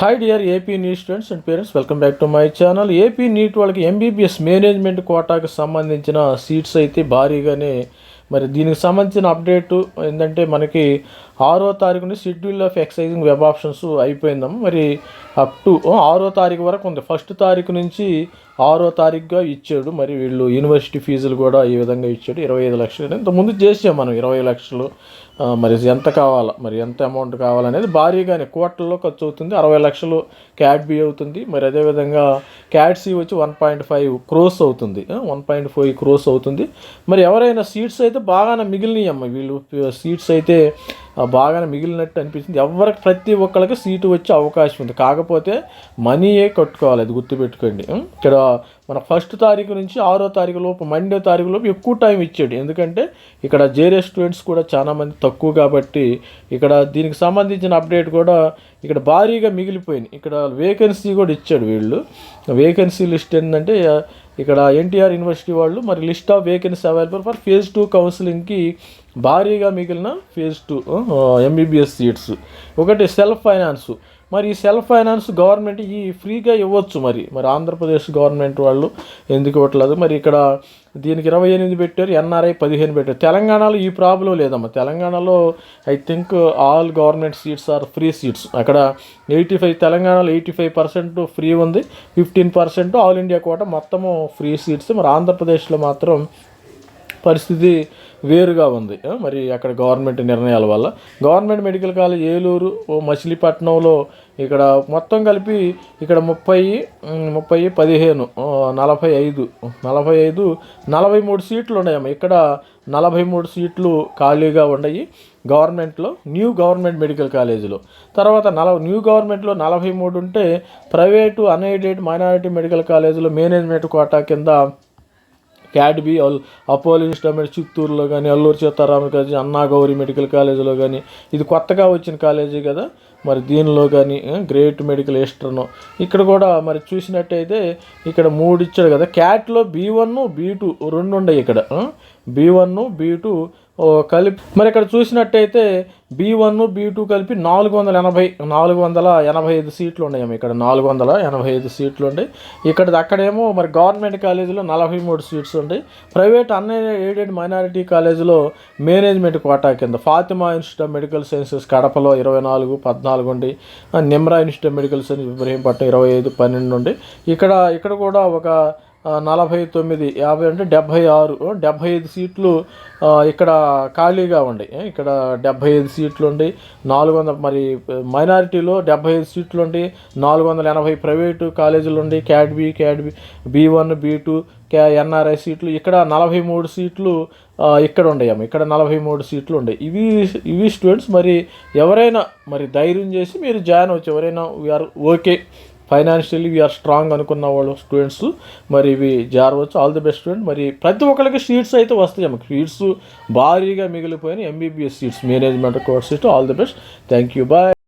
Hi dear AP NEET students and parents welcome back to my channel AP NEET వాళ్ళకి MBBS management కోటాకు సంబంధించిన seats అయితే భారీగానే మరి దీనికి సంబంధించిన అప్డేటు ఏంటంటే మనకి ఆరో తారీఖుని schedule of exercising web options అయిపోయిందాం మరి అప్ టు ఆరో తారీఖు వరకు ఉంది. ఫస్ట్ తారీఖు నుంచి ఆరో తారీఖుగా ఇచ్చాడు. మరి వీళ్ళు యూనివర్సిటీ ఫీజులు కూడా ఈ విధంగా ఇచ్చాడు. ఇరవై ఐదు లక్షలు ఇంతకుముందు చేసాం మనం. ఇరవై లక్షలు మరి ఎంత కావాలా మరి ఎంత అమౌంట్ కావాలనేది భారీగానే కోట్లలో ఖర్చు అవుతుంది. అరవై లక్షలు క్యాట్ బి అవుతుంది. మరి అదేవిధంగా క్యాట్ సి వచ్చి వన్ పాయింట్ ఫైవ్ క్రోస్ అవుతుంది. వన్ పాయింట్ ఫైవ్ క్రోస్ అవుతుంది. మరి ఎవరైనా సీట్స్ అయితే బాగానే మిగిలినాయి అమ్మ వీళ్ళు సీట్స్ అయితే బాగానే మిగిలినట్టు అనిపించింది ఎవరికి ప్రతి ఒక్కరికి సీటు వచ్చే అవకాశం ఉంది. కాకపోతే మనీయే కట్టుకోవాలి అది గుర్తుపెట్టుకోండి. ఇక్కడ మన ఫస్ట్ తారీఖు నుంచి ఆరో తారీఖు లోపు మండే తారీఖు లోపు ఎక్కువ టైం ఇచ్చాడు. ఎందుకంటే ఇక్కడ జేరే స్టూడెంట్స్ కూడా చాలామంది తక్కువ కాబట్టి ఇక్కడ దీనికి సంబంధించిన అప్డేట్ కూడా ఇక్కడ భారీగా మిగిలిపోయింది. ఇక్కడ వేకెన్సీ కూడా ఇచ్చాడు వీళ్ళు. వేకెన్సీ లిస్ట్ ఏంటంటే ఇక్కడ ఎన్టీఆర్ యూనివర్సిటీ వాళ్ళు మరి list of vacancy available for phase two కౌన్సిలింగ్కి భారీగా మిగిలిన ఫేజ్ టూ ఎంబీబీఎస్ సీట్స్ ఒకటి సెల్ఫ్ ఫైనాన్స్ మరి ఈ సెల్ఫ్ ఫైనాన్స్ గవర్నమెంట్ ఈ ఫ్రీగా ఇవ్వచ్చు మరి. మరి ఆంధ్రప్రదేశ్ గవర్నమెంట్ వాళ్ళు ఎందుకు ఇవ్వట్లేదు? మరి ఇక్కడ దీనికి ఇరవై ఎనిమిది పెట్టారు ఎన్ఆర్ఐ పదిహేను పెట్టారు. తెలంగాణలో ఈ ప్రాబ్లం లేదమ్మా. తెలంగాణలో I think all government seats are free seats అక్కడ ఎయిటీ ఫైవ్ తెలంగాణలో ఎయిటీ ఫైవ్ పర్సెంట్ ఫ్రీ ఉంది. Fifteen percent all India quota మొత్తము ఫ్రీ సీట్స్ మరి ఆంధ్రప్రదేశ్లో మాత్రం పరిస్థితి వేరుగా ఉంది. మరి అక్కడ గవర్నమెంట్ నిర్ణయాల వల్ల. గవర్నమెంట్ మెడికల్ కాలేజ్ ఏలూరు ఓ మచిలీపట్నంలో ఇక్కడ మొత్తం కలిపి ఇక్కడ ముప్పై ముప్పై పదిహేను నలభై ఐదు నలభై ఐదు నలభై మూడు సీట్లు ఉన్నాయమ్మ. ఇక్కడ నలభై మూడు సీట్లు ఖాళీగా ఉన్నాయి గవర్నమెంట్లో న్యూ గవర్నమెంట్ మెడికల్ కాలేజీలో. తర్వాత నల న్యూ గవర్నమెంట్లో నలభై మూడు ఉంటే ప్రైవేటు అన్ఎయిడెడ్ మైనారిటీ మెడికల్ కాలేజీలో మేనేజ్మెంట్ కోటా కింద క్యాడ్బీ అపోలో ఇన్స్టామెంట్ చిత్తూరులో కానీ అల్లూరు సీతారామ కాలేజీ అన్నా గౌరీ మెడికల్ కాలేజీలో కానీ ఇది కొత్తగా వచ్చిన కాలేజీ కదా మరి దీనిలో కానీ గ్రేట్ మెడికల్ ఈస్టర్ను. ఇక్కడ కూడా మరి చూసినట్టయితే ఇక్కడ మూడు ఇచ్చాడు కదా క్యాట్లో బీ వన్ బీ టూ రెండు ఉన్నాయి ఇక్కడ బీ వన్ బీ టూ కలిపి మరి ఇక్కడ చూసినట్టయితే బీ వన్ బీ టూ కలిపి నాలుగు వందల ఎనభై నాలుగు వందల ఎనభై ఐదు సీట్లు ఉన్నాయమ్మ ఇక్కడ. నాలుగు వందల ఎనభై ఐదు సీట్లు ఉన్నాయి. ఇక్కడ అక్కడేమో మరి గవర్నమెంట్ కాలేజీలో నలభై మూడు సీట్స్ ఉంటాయి ప్రైవేట్ అన్ ఎయిడెడ్ మైనారిటీ కాలేజీలో మేనేజ్మెంట్ కోటా కింద Fatima institute of medical sciences కడపలో ఇరవై నాలుగు పద్నాలుగు ఉండి Nimra institute of medical science Ibrahimpatnam ఇరవై ఐదు పన్నెండు ఉండి ఇక్కడ ఇక్కడ కూడా ఒక నలభై తొమ్మిది యాభై అంటే డెబ్భై ఆరు డెబ్భై ఐదు సీట్లు ఇక్కడ ఖాళీగా ఉన్నాయి ఇక్కడ డెబ్భై ఐదు సీట్లు ఉండి. నాలుగు వందల మరి మైనారిటీలో డెబ్భై ఐదు సీట్లు ఉండి. నాలుగు వందల ఎనభై ప్రైవేటు కాలేజీలు ఉండి. Cat B cat B B one B two క్యా ఎన్ఆర్ఐ సీట్లు. ఇక్కడ నలభై మూడు సీట్లు ఇక్కడ ఉండయమ్మ. ఇక్కడ నలభై మూడు సీట్లు ఉండే. ఇవి ఇవి స్టూడెంట్స్ మరి ఎవరైనా మరి ధైర్యం చేసి మీరు జాయిన్ అవచ్చు ఎవరైనా we're okay financially we're strong అనుకున్న వాళ్ళు స్టూడెంట్స్ మరి ఇవి జారవచ్చు. ఆల్ ది బెస్ట్ స్టూడెంట్ మరి ప్రతి ఒక్కరికి సీట్స్ అయితే వస్తాయి అమ్మకి సీట్స్ భారీగా మిగిలిపోయిన MBBS seats management course seat all the best thank you bye